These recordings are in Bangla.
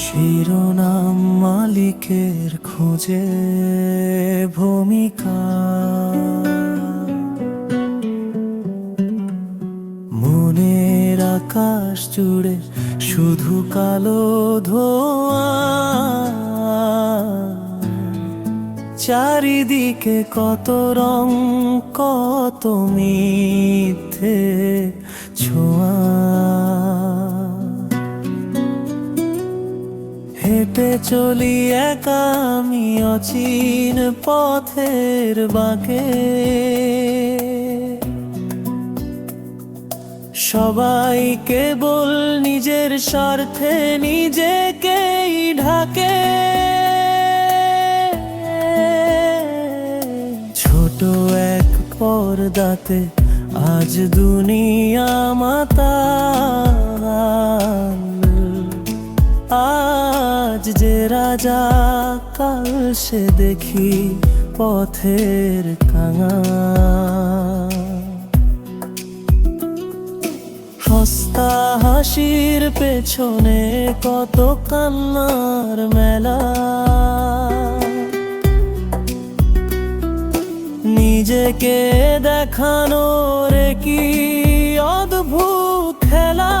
শিরোনাম মালিকের খোঁজে ভূমিকা আকাশ জুড়ে শুধু কালো ধোয়া। চারিদিকে কত রং, কত মিথ্যে ছোঁয়া। হেঁটে চলি একা আমি অচিন পথের বাঁকে। সবাই কেবল নিজের স্বার্থে নিজেকেই ঢাকে। ছোট এক পর্দাতে আজ দুনিয়া মাতা আজ যে রাজা, কাল সে দেখি পথের কাঙা হাসির পেছনে কত কান্নার মেলা। নিজেকে দেখানোর কি অদ্ভুত খেলা?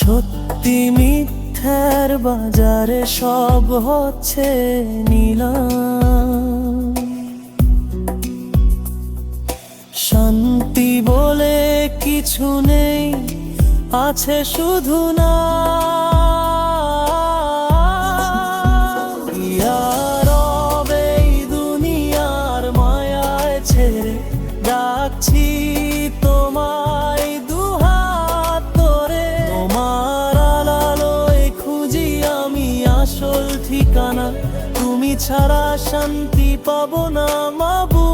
সত্যি মিথ্যার বাজারে সব হচ্ছে নিলাম। কিছু নেই, আছে শুধু না। দুনিয়ার ছেড়ে তোমায় খুঁজি আমি আসল ঠিকানা। তুমি ছাড়া শান্তি পাবো না মাবু